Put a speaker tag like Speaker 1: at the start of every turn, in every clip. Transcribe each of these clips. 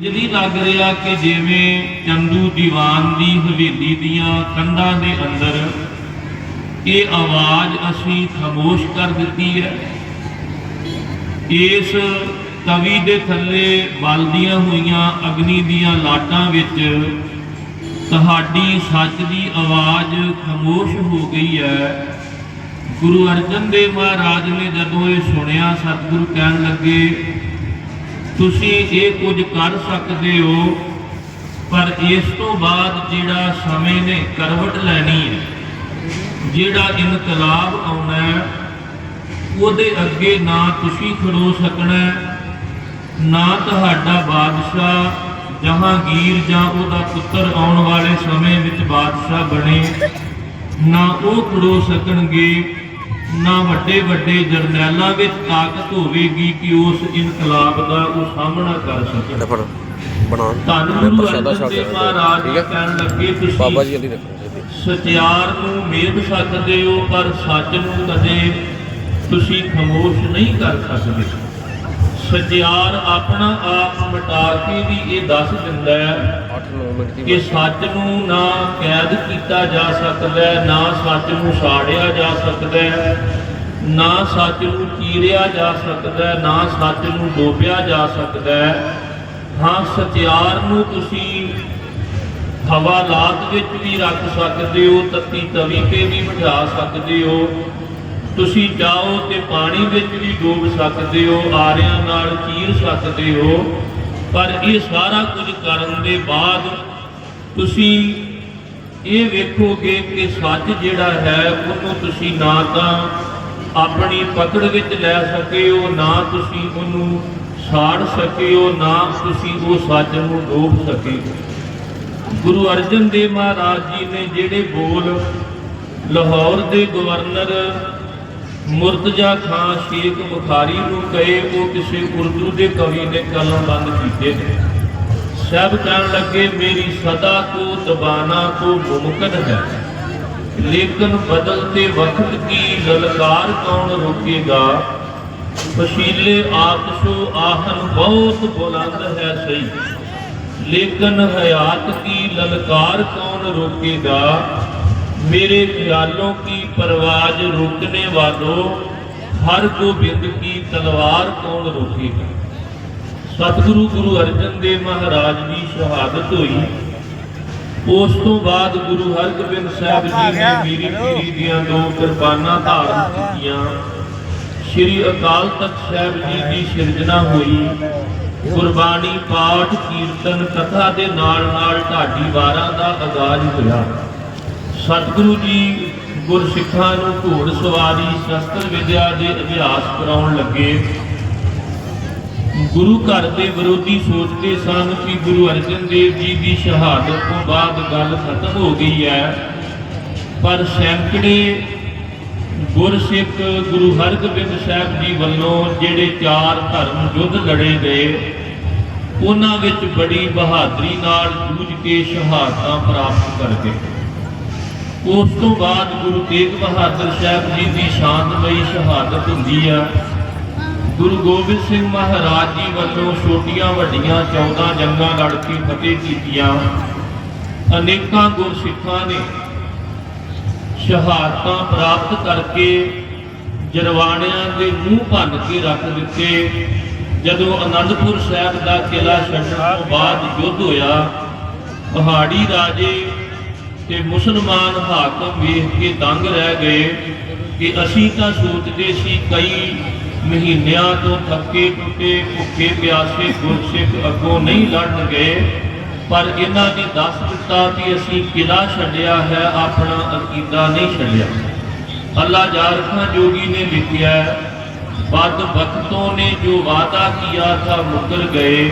Speaker 1: ਜਿਹੜੀ ਲੱਗ ਰਿਹਾ ਕਿ ਜਿਵੇਂ ਚੰਦੂ ਦੀਵਾਨ ਦੀ ਹਵੇਲੀ ਦੀਆਂ ਕੰਧਾਂ ਦੇ ਅੰਦਰ ਇਹ ਆਵਾਜ਼ ਅਸੀਂ ਖਾਮੋਸ਼ ਕਰ ਦਿੱਤੀ ਹੈ। ਇਸ ਤਵੀ ਦੇ ਥੱਲੇ ਬਲਦੀਆਂ ਹੋਈਆਂ ਅਗਨੀ ਦੀਆਂ ਲਾਟਾਂ ਵਿੱਚ ਤੁਹਾਡੀ ਸੱਚ ਦੀ ਆਵਾਜ਼ ਖਾਮੋਸ਼ ਹੋ ਗਈ ਹੈ। ਗੁਰੂ ਅਰਜਨ ਦੇਵ ਮਹਾਰਾਜ ਨੇ ਜਦੋਂ ਇਹ ਸੁਣਿਆ, ਸਤਿਗੁਰੂ ਕਹਿਣ ਲੱਗੇ ਤੁਸੀਂ ਇਹ ਕੁਝ ਕਰ ਸਕਦੇ ਹੋ, ਪਰ ਇਸ ਤੋਂ ਬਾਅਦ ਜਿਹੜਾ ਸਮੇਂ ਨੇ ਕਰਵਟ ਲੈਣੀ ਹੈ, ਜਿਹੜਾ ਇਨਕਲਾਬ ਆਉਣਾ ਹੈ, ਉਹਦੇ ਅੱਗੇ ਨਾ ਤੁਸੀਂ ਖੜੋ ਸਕਣਾ ਨਾ ਤੁਹਾਡਾ ਬਾਦਸ਼ਾਹ ਜਹਾਂਗੀਰ ਜਾਂ ਉਹਦਾ ਪੁੱਤਰ ਆਉਣ ਵਾਲੇ ਸਮੇਂ ਵਿੱਚ ਬਾਦਸ਼ਾਹ ਬਣੇ, ਨਾ ਉਹ ਖੜੋ ਸਕਣਗੇ ਨਾ ਵੱਡੇ ਵੱਡੇ ਜਰਨੈਲਾਂ ਵਿੱਚ ਤਾਕਤ ਹੋਵੇਗੀ ਕਿ ਉਸ ਇਨਕਲਾਬ ਦਾ ਉਹ ਸਾਹਮਣਾ ਕਰ
Speaker 2: ਇਹਦਾ ਫੜ ਬਣਾ
Speaker 1: ਧੰਨ
Speaker 2: ਪ੍ਰਸ਼ਾਦਾ ਛਕ ਠੀਕ ਹੈ।
Speaker 1: ਕਹਿਣ ਲੱਗੇ ਤੁਸੀਂ
Speaker 2: ਬਾਬਾ ਜੀ
Speaker 1: ਨੂੰ ਮੇਦ ਸਕਦੇ ਹੋ ਪਰ ਸੱਚ ਨੂੰ ਕਦੇ ਤੁਸੀਂ ਖਾਮੋਸ਼ ਨਹੀਂ ਕਰ ਸਕਦੇ। ਸਚਿਆਰ ਆਪਣਾ ਆਪ ਮਿਟਾ ਕੇ ਵੀ ਇਹ ਦੱਸ ਦਿੰਦਾ ਹੈ
Speaker 2: 8-9 ਮਿੰਟ ਦੀ
Speaker 1: ਕਿ ਸੱਚ ਨੂੰ ਨਾ ਕੈਦ ਕੀਤਾ ਜਾ ਸਕਦਾ ਨਾ ਸੱਚ ਨੂੰ ਸਾੜਿਆ ਜਾ ਸਕਦਾ ਨਾ ਸੱਚ ਨੂੰ ਚੀਰਿਆ ਜਾ ਸਕਦਾ ਨਾ ਸੱਚ ਨੂੰ ਡੋਬਿਆ ਜਾ ਸਕਦਾ ਹੈ। ਹਾਂ ਸਚਿਆਰ ਨੂੰ ਤੁਸੀਂ ਹਵਾਲਾਤ ਵਿੱਚ ਵੀ ਰੱਖ ਸਕਦੇ ਹੋ ਤੱਤੀ ਤਵੀ ਤੇ ਵੀ ਬਿਠਾ ਸਕਦੇ ਹੋ ਤੁਸੀਂ ਜਾਓ ਤੇ ਪਾਣੀ ਵਿੱਚ ਵੀ ਡੋਬ ਸਕਦੇ ਹੋ, ਆਰਿਆਂ ਨਾਲ ਚੀਰ ਸਕਦੇ ਹੋ, ਪਰ ਇਹ ਸਾਰਾ ਕੁਝ ਕਰਨ ਦੇ ਬਾਅਦ ਤੁਸੀਂ ਇਹ ਵੇਖੋਗੇ ਕਿ ਸੱਚ ਜਿਹੜਾ ਹੈ, ਉਹਨੂੰ ਤੁਸੀਂ ਨਾ ਤਾਂ ਆਪਣੀ ਪਕੜ ਵਿੱਚ ਲੈ ਸਕੇ ਹੋ, ਨਾ ਤੁਸੀਂ ਉਹਨੂੰ ਸਾੜ ਸਕੇ ਹੋ, ਨਾ ਤੁਸੀਂ ਉਹ ਸੱਚ ਨੂੰ ਡੋਬ ਸਕੇ ਗੁਰੂ ਅਰਜਨ ਦੇਵ ਮਹਾਰਾਜ ਜੀ ਨੇ ਜਿਹੜੇ ਬੋਲ ਲਾਹੌਰ ਦੇ ਗਵਰਨਰ ਮੁਰਤਜਾ ਖਾਨ ਸ਼ੇਖ ਬੁਖਾਰੀ ਨੂੰ ਕਹੇ, ਉਹ ਕਿਸੇ ਉਰਦੂ ਦੇ ਕਵੀ ਨੇ ਕਲਮ ਬੰਦ ਕੀਤੇ ਨੇ। ਸਭ ਕਹਿਣ ਲੱਗੇ, ਮੇਰੀ ਸਦਾ ਕੋ ਦਬਾਨਾ ਕੋ ਮੁਮਕਨ ਹੈ। ਲੇਕਿਨ ਬਦਲਤੇ ਵਕਤ ਕੀ ਲਲਕਾਰ ਕੌਣ ਰੋਕੇਗਾ? ਫਸੀਲੇ ਆਤਸ਼ੋ ਆਹਨ ਬਹੁਤ ਬੁਲੰਦ ਹੈ ਸਹੀ। ਲੇਕਿਨ ਹਯਾਤ ਕੀ ਲਲਕਾਰ ਕੌਣ ਰੋਕੇਗਾ? मेरे ख्यालों की परवाज रोकने वालों हर गोबिंद की तलवार कौन रोकेगा ਸਤਿਗੁਰੂ ਗੁਰੂ ਅਰਜਨ ਦੇਵ ਮਹਾਰਾਜ ਦੀ ਸ਼ਹਾਦਤ ਹੋਈ ਉਸ ਤੋਂ ਬਾਅਦ ਗੁਰੂ ਹਰਗੋਬਿੰਦ ਸਾਹਿਬ ਜੀ ਨੇ ਮੀਰੀ ਪੀਰੀ ਦੀਆਂ ਦੋ ਕਿਰਪਾਨਾਂ ਧਾਰਨ ਕੀਤੀਆਂ ਸ੍ਰੀ ਅਕਾਲ ਤਖਤ ਸਾਹਿਬ ਜੀ ਦੀ ਸਿਰਜਣਾ ਹੋਈ ਗੁਰਬਾਣੀ ਪਾਠ ਕੀਰਤਨ ਕਥਾ ਦੇ ਨਾਲ ਨਾਲ ਢਾਡੀ ਵਾਰਾਂ ਦਾ ਆਗਾਜ਼ ਹੋਇਆ ਸਤਿਗੁਰੂ ਜੀ ਗੁਰਸਿੱਖਾਂ ਨੂੰ ਘੋੜ ਸਵਾਰੀ, ਸ਼ਸਤਰ ਵਿਦਿਆ ਦੇ ਅਭਿਆਸ ਕਰਾਉਣ ਲੱਗੇ। ਗੁਰੂ ਘਰ ਦੇ ਵਿਰੋਧੀ ਸੋਚਦੇ ਸਨ ਕਿ ਗੁਰੂ ਅਰਜਨ ਦੇਵ ਜੀ ਦੀ ਸ਼ਹਾਦਤ ਤੋਂ ਬਾਅਦ ਗੱਲ ਖਤਮ ਹੋ ਗਈ ਹੈ। ਪਰ ਸੈਂਕੜੇ ਗੁਰਸਿੱਖ ਗੁਰੂ ਹਰਗੋਬਿੰਦ ਸਾਹਿਬ ਜੀ ਵੱਲੋਂ ਜਿਹੜੇ ਚਾਰ ਧਰਮ ਯੁੱਧ ਲੜੇ ਗਏ, ਉਹਨਾਂ ਵਿੱਚ ਬੜੀ ਬਹਾਦਰੀ ਨਾਲ ਜੂਝ ਕੇ ਸ਼ਹਾਦਤਾਂ ਪ੍ਰਾਪਤ ਕਰ ਗਏ ਉਸ ਤੋਂ ਬਾਅਦ ਗੁਰੂ ਤੇਗ ਬਹਾਦਰ ਸਾਹਿਬ ਜੀ ਦੀ ਸ਼ਾਂਤਮਈ ਸ਼ਹਾਦਤ ਹੁੰਦੀ ਆ। ਗੁਰੂ ਗੋਬਿੰਦ ਸਿੰਘ ਮਹਾਰਾਜ ਜੀ ਵੱਲੋਂ ਛੋਟੀਆਂ ਵੱਡੀਆਂ 14 ਜੰਗਾਂ ਲੜ ਕੇ ਫਤਿਹ ਕੀਤੀਆਂ। ਅਨੇਕਾਂ ਗੁਰਸਿੱਖਾਂ ਨੇ ਸ਼ਹਾਦਤਾਂ ਪ੍ਰਾਪਤ ਕਰਕੇ ਜਰਵਾਣਿਆਂ ਦੇ ਮੂੰਹ ਭੰਨ ਕੇ ਰੱਖ ਦਿੱਤੇ। ਜਦੋਂ ਅਨੰਦਪੁਰ ਸਾਹਿਬ ਦਾ ਕਿਲਾ ਛੱਡਣ ਤੋਂ ਬਾਅਦ ਯੁੱਧ ਹੋਇਆ ਪਹਾੜੀ ਰਾਜੇ ਤੇ ਮੁਸਲਮਾਨ ਹਾਕਮ ਵੇਖ ਕੇ ਦੰਗ ਰਹਿ ਗਏ ਕਿ ਅਸੀਂ ਤਾਂ ਸੋਚਦੇ ਸੀ ਕਈ ਮਹੀਨਿਆਂ ਤੋਂ ਥੱਕੇ ਟੁੱਟੇ ਭੁੱਖੇ ਪਿਆਸੇ ਗੁਰਸਿੱਖ ਅੱਗੋਂ ਨਹੀਂ ਲੜਨ ਗਏ। ਪਰ ਇਹਨਾਂ ਨੇ ਦੱਸ ਦਿੱਤਾ ਕਿ ਅਸੀਂ ਕਿਲਾ ਛੱਡਿਆ ਹੈ ਆਪਣਾ ਅਕੀਦਾ ਨਹੀਂ ਛੱਡਿਆ। ਅੱਲਾ ਜਾਰਖਾਂ ਜੋਗੀ ਨੇ ਲਿਖਿਆ ਹੈ, ਬਦ ਵਕਤੋਂ ਨੇ ਜੋ ਵਾਦਾ ਕੀਆ ਥਾ ਮੁਕਰ ਗਏ।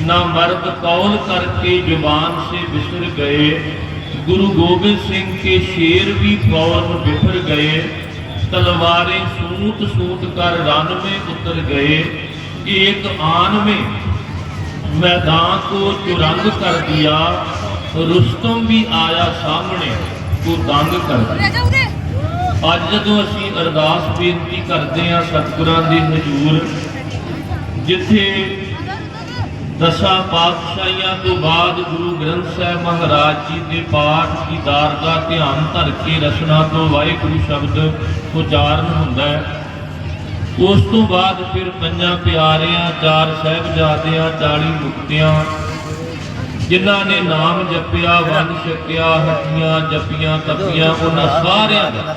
Speaker 1: ਨਾ ਮਰਦ ਕੌਲ ਕਰਕੇ ਜ਼ੁਬਾਨ ਸੇ ਵਿਸਰ ਗਏ। गुरु गोबिंद सिंह के शेर भी गौर बिफर गए तलवारें सूत सूत कर रन में उतर गए एक आन में मैदान को चुरंग कर दिया रुस्तम भी आया सामने को दंग कर दिया ਅੱਜ ਜਦੋਂ ਅਸੀਂ ਅਰਦਾਸ ਬੇਨਤੀ ਕਰਦੇ ਹਾਂ ਸਤਿਗੁਰਾਂ ਦੇ ਹਜ਼ੂਰ ਜਿੱਥੇ ਦਸਾਂ ਪਾਤਸ਼ਾਹੀਆਂ ਤੋਂ ਬਾਅਦ ਗੁਰੂ ਗ੍ਰੰਥ ਸਾਹਿਬ ਮਹਾਰਾਜ ਜੀ ਦੇ ਪਾਠ ਦੀ ਦਾਰ ਦਾ ਧਿਆਨ ਧਰ ਕੇ ਰਸਨਾ ਤੋਂ ਵਾਹਿਗੁਰੂ ਸ਼ਬਦ ਉਚਾਰਨ ਹੁੰਦਾ ਹੈ ਉਸ ਤੋਂ ਬਾਅਦ ਫਿਰ ਪੰਜਾਂ ਪਿਆਰਿਆਂ, ਚਾਰ ਸਾਹਿਬਜ਼ਾਦਿਆਂ 40 ਮੁਕਤਿਆਂ, ਜਿਨ੍ਹਾਂ ਨੇ ਨਾਮ ਜਪਿਆ ਵੰਦ ਛਕਿਆ ਹੱਟੀਆਂ ਜਪੀਆਂ, ਤਪੀਆਂ, ਉਹਨਾਂ ਸਾਰਿਆਂ ਦਾ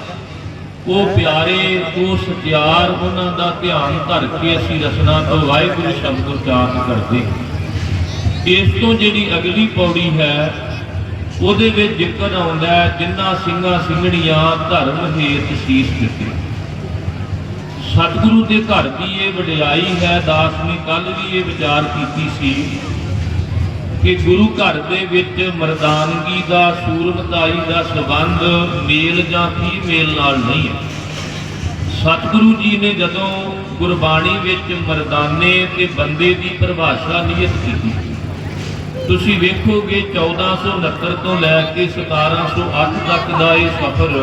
Speaker 1: ਉਹ ਪਿਆਰੇ ਉਹ ਸਤਿਆਰ ਉਹਨਾਂ ਦਾ ਧਿਆਨ ਧਰ ਕੇ ਅਸੀਂ ਰਸਨਾ ਤੋਂ ਵਾਹਿਗੁਰੂ ਸ਼ਬਦ ਉਚਾਰਨ ਕਰਦੇ ਹਾਂ। ਇਸ ਤੋਂ ਜਿਹੜੀ ਅਗਲੀ ਪੌੜੀ ਹੈ, ਉਹਦੇ ਵਿੱਚ ਜ਼ਿਕਰ ਆਉਂਦਾ ਹੈ ਜਿਨ੍ਹਾਂ ਸਿੰਘਾਂ ਸਿੰਘਣੀਆਂ ਧਰਮ ਹੇਤ ਸੀਸ ਦਿੱਤੇ। ਸਤਿਗੁਰੂ ਦੇ ਘਰ ਦੀ ਇਹ ਵਡਿਆਈ ਹੈ, ਦਾਸ ਨੇ ਕੱਲ ਵੀ ਇਹ ਵਿਚਾਰ ਕੀਤੀ ਸੀ ਕਿ ਗੁਰੂ ਘਰ ਦੇ ਵਿੱਚ ਮਰਦਾਨਗੀ ਦਾ ਸੂਰਮਤਾਈ ਦਾ ਸਬੰਧ ਮੇਲ ਜਾਂ ਫੀਮੇਲ ਨਾਲ ਨਹੀਂ ਹੈ। ਸਤਿਗੁਰੂ ਜੀ ਨੇ ਜਦੋਂ ਗੁਰਬਾਣੀ ਵਿੱਚ ਮਰਦਾਨੇ ਤੇ ਬੰਦੇ ਦੀ ਪਰਿਭਾਸ਼ਾ ਨਿਯਤ ਕੀਤੀ ਤੁਸੀਂ ਵੇਖੋਗੇ 1469 ਤੋਂ ਲੈ ਕੇ 1708 ਤੱਕ ਦਾ ਇਹ ਸਫ਼ਰ,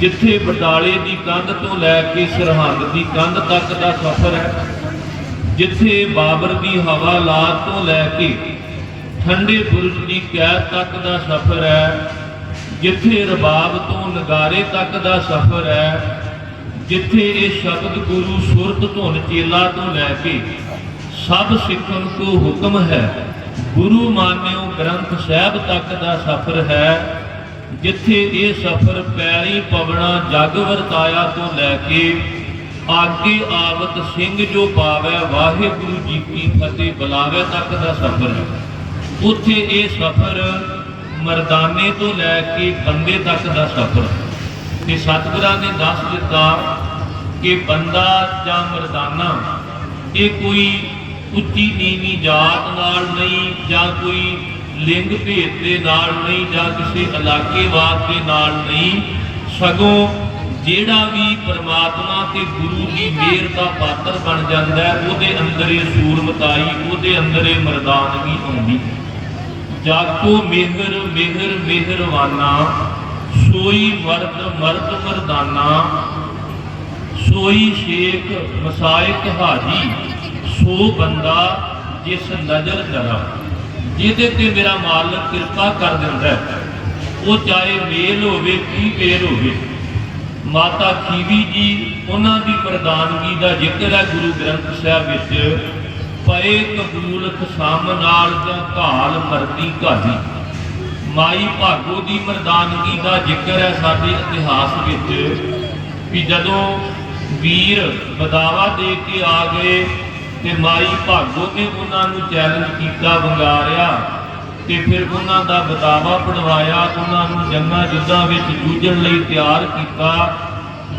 Speaker 1: ਜਿੱਥੇ ਬਟਾਲੇ ਦੀ ਕੰਧ ਤੋਂ ਲੈ ਕੇ ਸਰਹੰਦ ਦੀ ਕੰਧ ਤੱਕ ਦਾ ਸਫ਼ਰ ਹੈ, ਜਿੱਥੇ ਬਾਬਰ ਦੀ ਹਵਾਲਾਤ ਤੋਂ ਲੈ ਕੇ ਠੰਡੇ ਬੁਰਜ ਦੀ ਕੈਦ ਤੱਕ ਦਾ ਸਫ਼ਰ ਹੈ, ਜਿੱਥੇ ਰਬਾਬ ਤੋਂ ਨਗਾਰੇ ਤੱਕ ਦਾ ਸਫ਼ਰ ਹੈ, ਜਿੱਥੇ ਇਹ ਸ਼ਬਦ ਗੁਰੂ ਸੁਰਤ ਧੁਨ ਚੇਲਾ ਤੋਂ ਲੈ ਕੇ ਸਭ ਸਿੱਖਣ ਕੋ ਹੁਕਮ ਹੈ। ਗੁਰੂ ਮਾਨਿਓ ਗ੍ਰੰਥ ਸਾਹਿਬ ਤੱਕ ਦਾ ਸਫ਼ਰ ਹੈ, ਜਿੱਥੇ ਇਹ ਸਫ਼ਰ ਪੈਰੀ ਪਵਣਾ ਜਗ ਵਰਤਾਇਆ ਤੋਂ ਲੈ ਕੇ ਆਗੇ ਆਵਤ ਸਿੰਘ ਜੋ ਪਾਵੇ, ਵਾਹਿਗੁਰੂ ਜੀ ਕੀ ਫਤਿਹ ਬੁਲਾਵੇ ਤੱਕ ਦਾ ਸਫ਼ਰ ਹੈ। ਉੱਥੇ ਇਹ ਸਫ਼ਰ ਮਰਦਾਨੇ ਤੋਂ ਲੈ ਕੇ ਬੰਦੇ ਤੱਕ ਦਾ ਸਫ਼ਰ ਤੇ ਸਤਿਗੁਰਾਂ ਨੇ ਦੱਸ ਦਿੱਤਾ ਕਿ ਬੰਦਾ ਜਾਂ ਮਰਦਾਨਾ, ਇਹ ਕੋਈ ਉੱਚੀ ਨੀਵੀਂ ਜਾਤ ਨਾਲ ਨਹੀਂ, ਜਾਂ ਕੋਈ ਲਿੰਗ ਭੇਦ ਦੇ ਨਾਲ ਨਹੀਂ, ਜਾਂ ਕਿਸੇ ਇਲਾਕੇਵਾਦ ਦੇ ਨਾਲ ਨਹੀਂ, ਸਗੋਂ ਜਿਹੜਾ ਵੀ ਪਰਮਾਤਮਾ ਤੇ ਗੁਰੂ ਦੀ ਮਿਹਰ ਦਾ ਪਾਤਰ ਬਣ ਜਾਂਦਾ ਹੈ, ਉਹਦੇ ਅੰਦਰ ਇਹ ਸੂਰਮਤਾਈ, ਉਹਦੇ ਅੰਦਰ ਇਹ ਮਰਦਾਨਗੀ ਆਉਂਦੀ। ਹੈ ਮਿਹਰ ਮਿਹਰ ਮਿਹਰਵਾਨਾ ਸੋਈ ਮਰਦ ਮਰਦ ਮਰਦਾਨਾ, ਸੋਈ ਸ਼ੇਖ, ਮਸਾਇਕ ਹਾਜੀ। ਸੋ ਬੰਦਾ ਜਿਸ ਨਜ਼ਰ ਜਰਾ ਜਿਹਦੇ ਤੇ ਮੇਰਾ ਮਾਲਕ ਕਿਰਪਾ ਕਰ ਦਿੰਦਾ ਹੈ, ਉਹ ਚਾਹੇ ਮੇਲ ਹੋਵੇ, ਕੀ ਮੇਲ ਹੋਵੇ। ਮਾਤਾ ਖੀਵੀ ਜੀ, ਉਹਨਾਂ ਦੀ ਪ੍ਰਦਾਨਗੀ ਦਾ ਜ਼ਿਕਰ ਹੈ ਗੁਰੂ ਗ੍ਰੰਥ ਸਾਹਿਬ ਵਿੱਚ ਪਏ ਕਬੂਲ ਸਾਮ ਨਾਲ ਜਾਂ ਘਾਲ ਮਰਦੀ ਘਾਲੀ। ਮਾਈ ਭਾਗੋ ਦੀ ਮਰਦਾਨਗੀ ਦਾ ਜ਼ਿਕਰ ਹੈ ਸਾਡੇ ਇਤਿਹਾਸ ਵਿੱਚ, ਵੀ ਜਦੋਂ ਵੀਰ ਬਦਾਵਾ ਦੇ ਕੇ ਆ ਗਏ ਤੇ ਮਾਈ ਭਾਗੋ ਨੇ ਉਹਨਾਂ ਨੂੰ ਚੈਲੰਜ ਕੀਤਾ, ਵੰਗਾਰਿਆ ਤੇ ਫਿਰ ਉਹਨਾਂ ਦਾ ਬਤਾਵਾ ਪੜਵਾਇਆ, ਉਹਨਾਂ ਨੂੰ ਜੰਗਾਂ ਯੁੱਧਾਂ ਵਿੱਚ ਜੂਝਣ ਲਈ ਤਿਆਰ ਕੀਤਾ।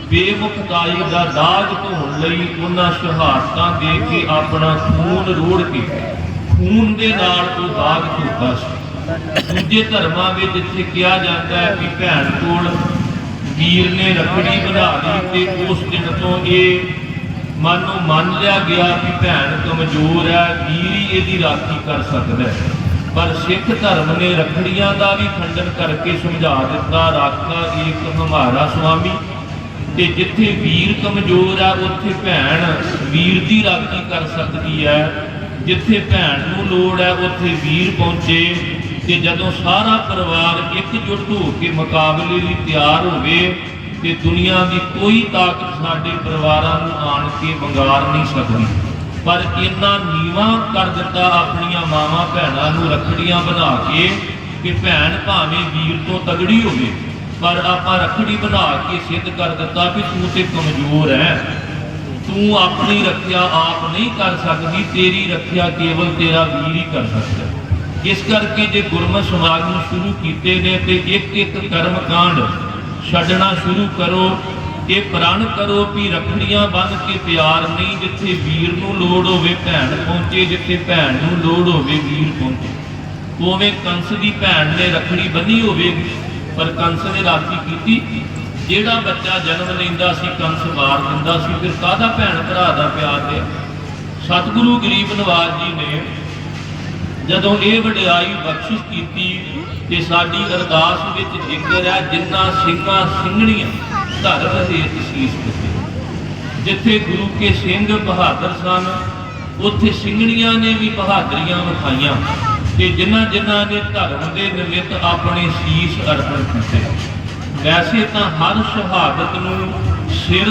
Speaker 1: ਬੇਮੁਖਤਾਈ ਦਾ ਦਾਗ ਧੋਣ ਲਈ ਉਹਨਾਂ ਸ਼ਹਾਦਤਾਂ ਦੇ ਕੇ ਆਪਣਾ ਖੂਨ ਰੋੜ ਕੇ ਖੂਨ ਦੇ ਨਾਲ ਉਹ ਦਾਗ ਧੋਤਾ ਸੀ। ਦੂਜੇ ਧਰਮਾਂ ਵਿੱਚ ਇੱਥੇ ਕਿਹਾ ਜਾਂਦਾ ਹੈ ਕਿ ਭੈਣ ਕੋਲ ਵੀਰ ਨੇ ਰੱਖੜੀ ਬਣਾ ਲਈ ਤੇ ਉਸ ਦਿਨ ਤੋਂ ਇਹ ਮਨ ਨੂੰ ਮੰਨ ਲਿਆ ਗਿਆ ਕਿ ਭੈਣ ਕਮਜ਼ੋਰ ਹੈ, ਵੀਰ ਹੀ ਇਹਦੀ ਰਾਖੀ ਕਰ ਸਕਦਾ ਹੈ। ਪਰ ਸਿੱਖ ਧਰਮ ਨੇ ਰੱਖੜੀਆਂ ਦਾ ਵੀ ਖੰਡਨ ਕਰਕੇ ਸਮਝਾ ਦਿੱਤਾ, ਰਾਖਾ ਇੱਕ ਹਮਾਰਾ ਸੁਆਮੀ। ਤੇ ਜਿੱਥੇ ਵੀਰ ਕਮਜ਼ੋਰ ਹੈ, ਉੱਥੇ ਭੈਣ ਵੀਰ ਦੀ ਰਾਖੀ ਕਰ ਸਕਦੀ ਹੈ। ਜਿੱਥੇ ਭੈਣ ਨੂੰ ਲੋੜ ਹੈ, ਉੱਥੇ ਵੀਰ ਪਹੁੰਚੇ। ਤੇ ਜਦੋਂ ਸਾਰਾ ਪਰਿਵਾਰ ਇਕਜੁੱਟ ਹੋ ਕੇ ਮੁਕਾਬਲੇ ਲਈ ਤਿਆਰ ਹੋਵੇ ਤੇ ਦੁਨੀਆ ਦੀ ਕੋਈ ਤਾਕਤ ਸਾਡੇ ਪਰਿਵਾਰਾਂ ਨੂੰ ਆਣ ਕੇ ਵੰਗਾਰ ਨਹੀਂ ਸਕਦੀ। ਪਰ ਇੰਨਾ ਨੀਵਾ ਕਰ ਦਿੱਤਾ ਆਪਣੀਆਂ ਮਾਵਾਂ ਭੈਣਾਂ ਨੂੰ ਰੱਖੜੀਆਂ ਬਣਾ ਕੇ ਕਿ ਭੈਣ ਭਾਵੇਂ ਵੀਰ ਤੋਂ ਤਗੜੀ ਹੋਵੇ, ਪਰ ਆਪਾਂ ਰੱਖੜੀ ਬਣਾ ਕੇ ਸਿੱਧ ਕਰ ਦਿੱਤਾ ਵੀ ਤੂੰ ਤੇ ਕਮਜ਼ੋਰ ਹੈ ਤੂੰ ਆਪਣੀ ਰੱਖਿਆ ਆਪ ਨਹੀਂ ਕਰ ਸਕਦੀ, ਤੇਰੀ ਰੱਖਿਆ ਕੇਵਲ ਤੇਰਾ ਵੀਰ ਹੀ ਕਰ ਸਕਦਾ। ਇਸ ਕਰਕੇ ਜੇ ਗੁਰਮਤਿ ਸਮਾਜ ਨੂੰ ਸ਼ੁਰੂ ਕੀਤੇ ਨੇ ਤੇ ਇੱਕ ਇੱਕ ਕਰਮ ਕਾਂਡ ਛੱਡਣਾ ਸ਼ੁਰੂ ਕਰੋ। ਇਹ ਪ੍ਰਣ ਕਰੋ ਵੀ ਰੱਖੜੀਆਂ ਬੰਨ ਕੇ ਪਿਆਰ ਨਹੀਂ, ਜਿੱਥੇ ਵੀਰ ਨੂੰ ਲੋੜ ਹੋਵੇ ਭੈਣ ਪਹੁੰਚੇ, ਜਿੱਥੇ ਭੈਣ ਨੂੰ ਲੋੜ ਹੋਵੇ ਵੀਰ ਪਹੁੰਚੇ। ਉਵੇਂ ਕੰਸ ਦੀ ਭੈਣ ਨੇ ਰੱਖੜੀ ਬੰਨੀ ਹੋਵੇਗੀ, ਪਰ ਕੰਸ ਨੇ ਰਾਖੀ ਕੀਤੀ। ਜਿਹੜਾ ਬੱਚਾ ਜਨਮ ਲੈਂਦਾ ਸੀ, ਕੰਸ ਵਾਰ ਦਿੰਦਾ ਸੀ। ਫਿਰ ਕਾਹਦਾ ਭੈਣ ਭਰਾ ਦਾ ਪਿਆਰ ਤੇ ਸਤਿਗੁਰੂ ਗਰੀਬ ਨਵਾਜ ਜੀ ਨੇ ਜਦੋਂ ਇਹ ਵਡਿਆਈ ਬਖਸ਼ਿਸ਼ ਕੀਤੀ ਤੇ ਸਾਡੀ ਅਰਦਾਸ ਵਿੱਚ ਜ਼ਿਕਰ ਹੈ, ਜਿੰਨਾ ਸਿੰਘਾਂ ਸਿੰਘਣੀਆਂ ਧਰਮ ਦੇ ਸੀਸ ਦਿੱਤੇ। ਜਿੱਥੇ ਗੁਰੂ ਕੇ ਸਿੰਘ ਬਹਾਦਰ ਸਨ, ਉੱਥੇ ਸਿੰਘਣੀਆਂ ਨੇ ਵੀ ਬਹਾਦਰੀਆਂ ਵਿਖਾਈਆਂ ਤੇ ਜਿਨ੍ਹਾਂ ਜਿਨ੍ਹਾਂ ਨੇ ਧਰਮ ਦੇ ਨਿਮਿਤ ਆਪਣੇ ਸੀਸ ਅਰਪਣ ਕੀਤੇ। ਵੈਸੇ ਤਾਂ ਹਰ ਸ਼ਹਾਦਤ ਨੂੰ ਸਿਰ